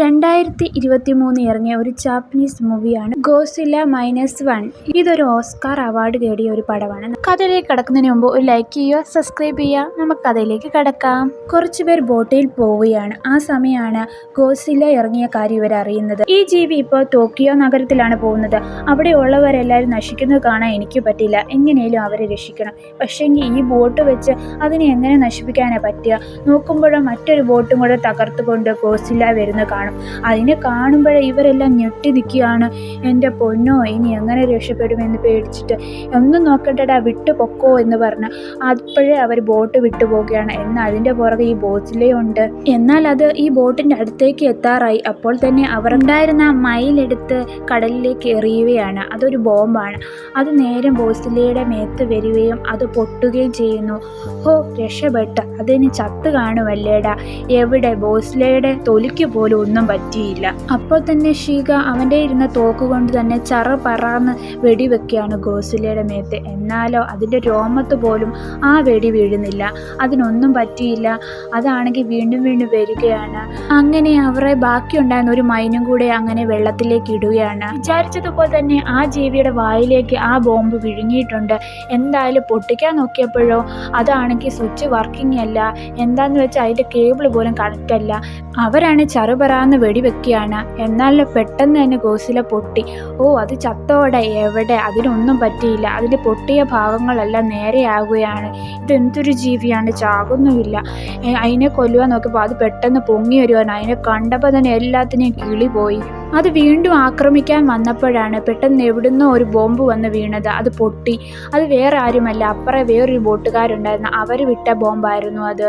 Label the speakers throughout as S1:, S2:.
S1: രണ്ടായിരത്തി ഇരുപത്തി മൂന്ന് ഇറങ്ങിയ ഒരു ജാപ്പനീസ് മൂവിയാണ് ഗോസില്ല മൈനസ് വൺ. ഇതൊരു ഓസ്കാർ അവാർഡ് നേടിയ ഒരു പടമാണ്. കഥയിലേക്ക് കടക്കുന്നതിന് മുമ്പ് ഒരു ലൈക്ക് ചെയ്യുക സബ്സ്ക്രൈബ് ചെയ്യുക. നമുക്ക് കഥയിലേക്ക് കടക്കാം. കുറച്ചുപേർ ബോട്ടിൽ പോവുകയാണ്. ആ സമയമാണ് ഗോസില്ല ഇറങ്ങിയ കാര്യം ഇവർ അറിയുന്നത്. ഈ ജീവി ഇപ്പോൾ ടോക്കിയോ നഗരത്തിലാണ് പോകുന്നത്. അവിടെ ഉള്ളവരെല്ലാവരും നശിക്കുന്നത് കാണാൻ എനിക്ക് പറ്റില്ല. എങ്ങനെയും അവരെ രക്ഷിക്കണം. പക്ഷേങ്കിൽ ഈ ബോട്ട് വെച്ച് അതിനെ എങ്ങനെ നശിപ്പിക്കാനാണ് പറ്റുക? നോക്കുമ്പോഴോ മറ്റൊരു ബോട്ടും കൂടെ തകർത്തുകൊണ്ട് ഗോസില്ല വരുന്ന കാണും. അതിനെ കാണുമ്പോഴേ ഇവരെല്ലാം ഞെട്ടി നിൽക്കുകയാണ്. എന്റെ പൊന്നോ ഇനി എങ്ങനെ രക്ഷപ്പെടുമെന്ന് പേടിച്ചിട്ട്. ഒന്നും നോക്കണ്ടടാ വിട്ടു പൊക്കോ എന്ന് പറഞ്ഞ് അപ്പോഴേ അവർ ബോട്ട് വിട്ടു പോവുകയാണ്. എന്നാൽ അതിന്റെ പുറകെ ഈ ബോട്ടിലേ ഉണ്ട്. എന്നാൽ അത് ഈ ബോട്ടിന്റെ അടുത്തേക്ക് എത്താറായി. അപ്പോൾ തന്നെ അവർ ഉണ്ടായിരുന്ന മയിലെടുത്ത് കടലിലേക്ക് എറിയുകയാണ്. അതൊരു ബോംബാണ്. അത് നേരെ ബോസിലയുടെ മേത്ത് വരികയും അത് പൊട്ടുകയും ചെയ്യുന്നു. ഹോ രക്ഷപ്പെട്ട. അതിന് ചത്ത് കാണുമല്ലേടാ. എവിടെ? ബോസ്ലയുടെ തൊലിക്ക് പോലും ഒന്നും പറ്റിയില്ല. അപ്പോൾ തന്നെ ഷീക അവന്റെ ഇരുന്ന തോക്ക് കൊണ്ട് തന്നെ ചറ പറന്ന് വെടിവെക്കുകയാണ് ഗോസിലയുടെ മേത്ത്. എന്നാലോ അതിന്റെ രോമത്ത് പോലും ആ വെടി വീഴുന്നില്ല. അതിനൊന്നും പറ്റിയില്ല. അതാണെങ്കിൽ വീണ്ടും വീണ്ടും വരികയാണ്. അങ്ങനെ അവരെ ബാക്കിയുണ്ടായിരുന്ന ഒരു മൈനും കൂടെ അങ്ങനെ വെള്ളത്തിലേക്ക് ഇടുകയാണ്. വിചാരിച്ചതുപോലെ തന്നെ ആ ജീവിയുടെ വായിലേക്ക് ആ ബോംബ് വിഴുങ്ങിയിട്ടുണ്ട്. എന്തായാലും പൊട്ടിക്കാൻ നോക്കിയപ്പോഴോ അതാണെങ്കിൽ സ്വിച്ച് വർക്കിംഗ് അല്ല. എന്താന്ന് വെച്ചാൽ അതിന്റെ കേബിൾ പോലും കണക്റ്റ് അല്ല അവരാണ് ചറുപറാന്ന് വെടിവെക്കുകയാണ്. എന്നാൽ പെട്ടെന്ന് തന്നെ ഗോസില പൊട്ടി. ഓ അത് ചത്തോടെ. എവിടെ? അതിനൊന്നും പറ്റിയില്ല. അതിൽ പൊട്ടിയ ഭാഗങ്ങളെല്ലാം നേരെയാകുകയാണ് ഇതെന്തൊരു ജീവിയാണ്? ചാകുന്നുമില്ല. അതിനെ കൊല്ലുവാൻ നോക്കിയപ്പോൾ അത് പെട്ടെന്ന് പൊങ്ങി വരുവാണ് അതിനെ കണ്ടപ്പോൾ തന്നെ എല്ലാത്തിനെയും കിളി പോയി അത് വീണ്ടും ആക്രമിക്കാൻ വന്നപ്പോഴാണ് പെട്ടെന്ന് എവിടുന്നോ ഒരു ബോംബ് വന്ന് വീണത്. അത് പൊട്ടി. അത് വേറെ ആരുമല്ല. അപ്പുറം വേറൊരു ബോട്ടുകാരുണ്ടായിരുന്നു. അവർ വിട്ട ബോംബായിരുന്നു അത്.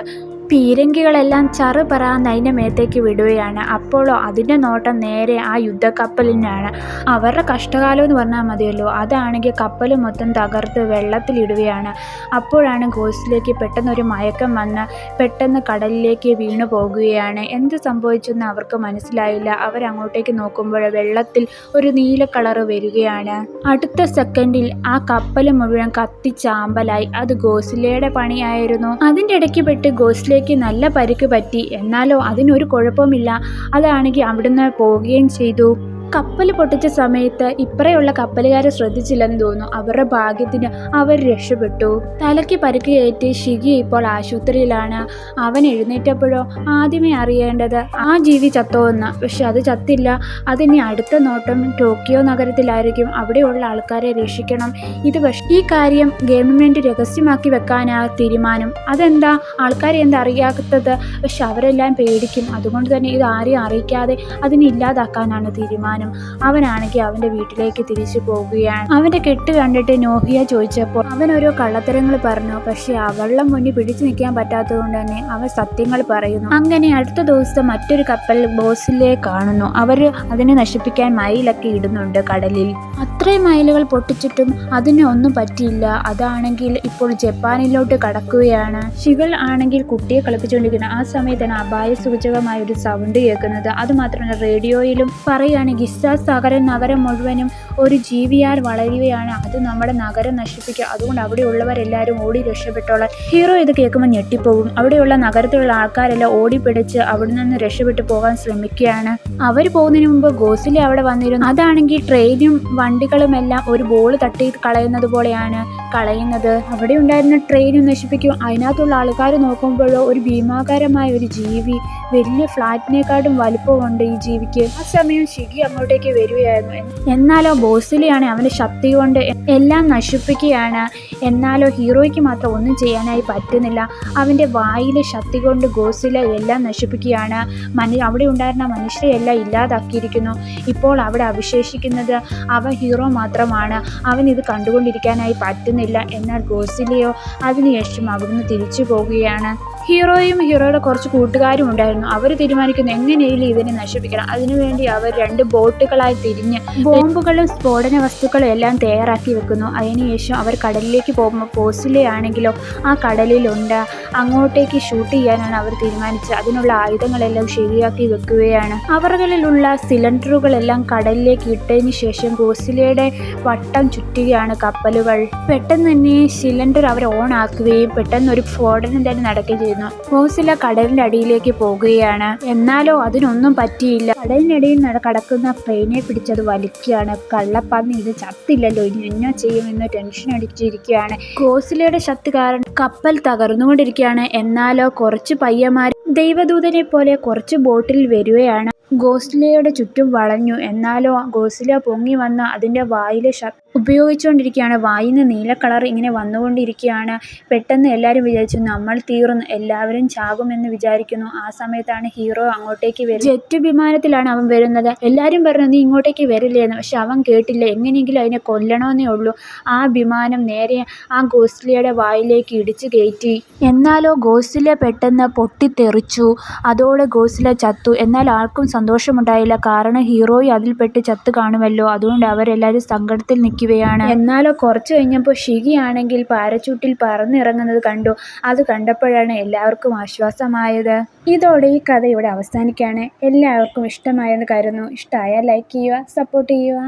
S1: പീരങ്കികളെല്ലാം ചറുപറ നൈന മേത്തേക്ക് വിടുകയാണ്. അപ്പോഴോ അതിന്റെ നോട്ടം നേരെ ആ യുദ്ധക്കപ്പലിനാണ്. അവരുടെ കഷ്ടകാലം എന്ന് പറഞ്ഞാൽ മതിയല്ലോ. അതാണെങ്കിൽ കപ്പൽ മൊത്തം തകർത്ത് വെള്ളത്തിലിടുകയാണ് അപ്പോഴാണ് ഗോസിലേക്ക് പെട്ടെന്ന് ഒരു മയക്കം വന്ന് പെട്ടെന്ന് കടലിലേക്ക് വീണു പോകുകയാണ്. എന്ത് സംഭവിച്ചെന്ന് അവർക്ക് മനസ്സിലായില്ല. അവരങ്ങോട്ടേക്ക് നോക്കുമ്പോൾ വെള്ളത്തിൽ ഒരു നീല കളറ് വരികയാണ്. അടുത്ത സെക്കൻഡിൽ ആ കപ്പൽ മുഴുവൻ കത്തിച്ചാമ്പലായി. അത് ഗോസിലയുടെ പണിയായിരുന്നു. അതിന്റെ ഇടയ്ക്ക് പെട്ട് ഗോസിലേക്ക് നല്ല പരിക്ക് പറ്റി. എന്നാലോ അതിനൊരു കുഴപ്പമില്ല. അതാണെങ്കിൽ അവിടുന്ന് പോവുകയും ചെയ്തു. കപ്പൽ പൊട്ടിച്ച സമയത്ത് ഇപ്പറയുള്ള കപ്പലുകാരെ ശ്രദ്ധിച്ചില്ലെന്ന് തോന്നുന്നു. അവരുടെ ഭാഗ്യത്തിന് അവർ രക്ഷപ്പെട്ടു. തലയ്ക്ക് പരിക്ക് ഷിഗി ഇപ്പോൾ ആശുപത്രിയിലാണ്. അവൻ എഴുന്നേറ്റപ്പോഴോ ആദ്യമേ അറിയേണ്ടത് ആ ജീവി ചത്തോ എന്ന് പക്ഷെ അത് ചത്തില്ല. അതിനി അടുത്ത നോട്ടം ടോക്കിയോ നഗരത്തിലായിരിക്കും. അവിടെയുള്ള ആൾക്കാരെ രക്ഷിക്കണം. ഇത് പക്ഷേ ഈ കാര്യം ഗവൺമെന്റ് രഹസ്യമാക്കി വെക്കാനാ തീരുമാനം. അതെന്താ? ആൾക്കാരെ എന്താ അറിയാത്തത്? പക്ഷെ അവരെല്ലാം പേടിക്കും. അതുകൊണ്ട് തന്നെ ഇത് ആരെയും അറിയിക്കാതെ അതിനെ ഇല്ലാതാക്കാനാണ് തീരുമാനം. അവനാണെങ്കിൽ അവന്റെ വീട്ടിലേക്ക് തിരിച്ചു പോവുകയാണ് അവന്റെ കെട്ട് കണ്ടിട്ട് നോഹിയ ചോദിച്ചപ്പോൾ അവൻ ഓരോ കള്ളത്തരങ്ങൾ പറഞ്ഞു. പക്ഷെ അവളുടെ മുന്നിൽ പിടിച്ചു നിൽക്കാൻ പറ്റാത്തതുകൊണ്ട് തന്നെ അവൻ സത്യങ്ങൾ പറയുന്നു. അങ്ങനെ അടുത്ത ദിവസം മറ്റൊരു കപ്പൽ ബോസിലെ കാണുന്നു അവർ അതിനെ നശിപ്പിക്കാൻ മയിലൊക്കെ ഇടുന്നുണ്ട് കടലിൽ. അത്രയും മയിലുകൾ പൊട്ടിച്ചിട്ടും അതിന് ഒന്നും പറ്റിയില്ല. അതാണെങ്കിൽ ഇപ്പോൾ ജപ്പാനിലോട്ട് കടക്കുകയാണ്. ശിവൽ ആണെങ്കിൽ കുട്ടിയെ കളിപ്പിച്ചുകൊണ്ടിരിക്കുന്നത് ആ സമയത്താണ് അപായ സൂചകമായ ഒരു സൗണ്ട് കേൾക്കുന്നത്. അത് മാത്രമല്ല റേഡിയോയിലും പറയുകയാണ് ഗിസ്സ സകര നഗരം മുഴുവനും ഒരു ജീവിയാൽ വളരുകയാണ്. അത് നമ്മുടെ നഗരം നശിപ്പിക്കുക അതുകൊണ്ട് അവിടെയുള്ളവരെല്ലാവരും ഓടി രക്ഷപ്പെട്ടോളാൻ. ഹീറോ ഇത് കേൾക്കുമ്പോൾ ഞെട്ടിപ്പോകും. അവിടെയുള്ള നഗരത്തിലുള്ള ആൾക്കാരെല്ലാം ഓടിപ്പിടിച്ച് അവിടെ നിന്ന് രക്ഷപ്പെട്ടു പോകാൻ ശ്രമിക്കുകയാണ്. അവർ പോകുന്നതിന് മുമ്പ് ഗോസിലെ അവിടെ വന്നിരുന്നു. അതാണെങ്കിൽ ട്രെയിനും വണ്ടികളും എല്ലാം ഒരു ബോൾ തട്ടി കളയുന്നത് പോലെയാണ് കളയുന്നത്. അവിടെ ഉണ്ടായിരുന്ന ട്രെയിനും നശിപ്പിക്കും. അതിനകത്തുള്ള ആൾക്കാർ നോക്കുമ്പോഴോ ഒരു ഭീമാകാരമായ ഒരു ജീവി വലിയ ഫ്ലാറ്റിനെക്കാട്ടും വലുപ്പമുണ്ട് ഈ ജീവിക്ക്. ആ സമയം ഷിഗി അങ്ങോട്ടേക്ക് വരികയായിരുന്നു. എന്നാലോ ബോസിലിയാണ് അവന്റെ ശക്തി കൊണ്ട് എല്ലാം നശിപ്പിക്കുകയാണ്. എന്നാലോ ഹീറോയ്ക്ക് മാത്രം ഒന്നും ചെയ്യാനായി പറ്റുന്നില്ല. അവന്റെ വായിലെ ശക്തി കൊണ്ട് ഗോസില എല്ലാം നശിപ്പിക്കുകയാണ്. മനു അവിടെ ഉണ്ടായിരുന്ന മനുഷ്യരെല്ലാം ഇല്ലാതാക്കിയിരിക്കുന്നു. ഇപ്പോൾ അവിടെ അവശേഷിക്കുന്നത് അവ ഹീറോ മാത്രമാണ്. അവൻ ഇത് കണ്ടുകൊണ്ടിരിക്കാനായി പറ്റുന്നില്ല. എന്നാൽ ഗോസിലയോ അതിനുശേഷം അവിടുന്ന് തിരിച്ചു പോവുകയാണ്. ഹീറോയും ഹീറോയുടെ കുറച്ച് കൂട്ടുകാരും ഉണ്ടായിരുന്നു. അവർ തീരുമാനിക്കുന്നു എങ്ങനെയെങ്കിലും ഇതിനെ നശിപ്പിക്കണം. അതിനുവേണ്ടി അവർ രണ്ട് ബോട്ടുകളായി തിരിഞ്ഞ് ബോംബുകളും സ്ഫോടന വസ്തുക്കളും എല്ലാം തയ്യാറാക്കി വെക്കുന്നു. അതിനുശേഷം അവർ കടലിലേക്ക് പോകുമ്പോൾ പോസിലെ ആണെങ്കിലോ ആ കടലിലുണ്ട്. അങ്ങോട്ടേക്ക് ഷൂട്ട് ചെയ്യാനാണ് അവർ തീരുമാനിച്ചത്. അതിനുള്ള ആയുധങ്ങളെല്ലാം ശരിയാക്കി വെക്കുകയാണ്. അവറുകളിലുള്ള സിലിണ്ടറുകളെല്ലാം കടലിലേക്ക് ഇട്ടതിന് ശേഷം ഗോസിലയുടെ വട്ടം ചുറ്റുകയാണ് കപ്പലുകൾ. പെട്ടെന്ന് തന്നെ സിലിണ്ടർ അവർ ഓൺ ആക്കുകയും പെട്ടെന്ന് ഒരു സ്ഫോടനം തന്നെ നടക്കുകയും ചെയ്തു. ചെയ്യുന്നു. ഗോസില കടലിന്റെ അടിയിലേക്ക് പോകുകയാണ്. എന്നാലോ അതിനൊന്നും പറ്റിയില്ല. കടലിനടിയിൽ നട കടക്കുന്ന പ്ലെയിനെ പിടിച്ചത് വലിക്കുകയാണ്. കള്ളപ്പന്നി ഇത് ചത്തില്ലല്ലോ. ഇനി എന്നോ ചെയ്യുമെന്ന് ടെൻഷൻ അടിച്ചിരിക്കുകയാണ്. ഗോസിലയുടെ ശക്തി കാരണം കപ്പൽ തകർന്നുകൊണ്ടിരിക്കുകയാണ്. എന്നാലോ കുറച്ച് പയ്യന്മാർ ദൈവദൂതനെ പോലെ കുറച്ച് ബോട്ടിൽ വരികയാണ്. ഗോസ്ലയുടെ ചുറ്റും വളഞ്ഞു. എന്നാലോ ഗോസ്ല പൊങ്ങി വന്ന് അതിന്റെ വായിലെ ഉപയോഗിച്ചുകൊണ്ടിരിക്കുകയാണ്. വായിൽ നിന്ന് നീല കളർ ഇങ്ങനെ വന്നുകൊണ്ടിരിക്കുകയാണ്. പെട്ടെന്ന് എല്ലാവരും വിചാരിച്ചു നമ്മൾ തീർന്നു എല്ലാവരും ചാകുമെന്ന് വിചാരിക്കുന്നു. ആ സമയത്താണ് ഹീറോ അങ്ങോട്ടേക്ക് വരുന്നത് ജെറ്റ് വിമാനത്തിലാണ് അവൻ വരുന്നത്. എല്ലാവരും പറഞ്ഞു നീ ഇങ്ങോട്ടേക്ക് വരില്ലേന്ന്. പക്ഷെ അവൻ കേട്ടില്ല എങ്ങനെയെങ്കിലും അതിനെ കൊല്ലണമെന്നേ ഉള്ളൂ. ആ വിമാനം നേരെ ആ ഗോസ്ലിയുടെ വായിലേക്ക് ഇടിച്ചു കയറ്റി. എന്നാലോ ഗോസ്ലിയ പെട്ടെന്ന് പൊട്ടിത്തെറിച്ചു. അതോടെ ഗോസ്ല ചത്തു. എന്നാൽ ആർക്കും സന്തോഷമുണ്ടായില്ല. കാരണം ഹീറോയും അതിൽപ്പെട്ട് ചത്തു കാണുമല്ലോ. അതുകൊണ്ട് അവരെല്ലാവരും സങ്കടത്തിൽ നിൽക്കുകയാണ് എന്നാലോ കുറച്ചു കഴിഞ്ഞപ്പോൾ ഷിഗിയാണെങ്കിൽ പാരച്ചൂട്ടിൽ പറന്നിറങ്ങുന്നത് കണ്ടു. അത് കണ്ടപ്പോഴാണ് എല്ലാവർക്കും ആശ്വാസമായത്. ഇതോടെ ഈ കഥ ഇവിടെ അവസാനിക്കുകയാണ്. എല്ലാവർക്കും ഇഷ്ടമായെന്ന് കരുതുന്നു. ഇഷ്ടമായാൽ ലൈക്ക് ചെയ്യുക സപ്പോർട്ട് ചെയ്യുക.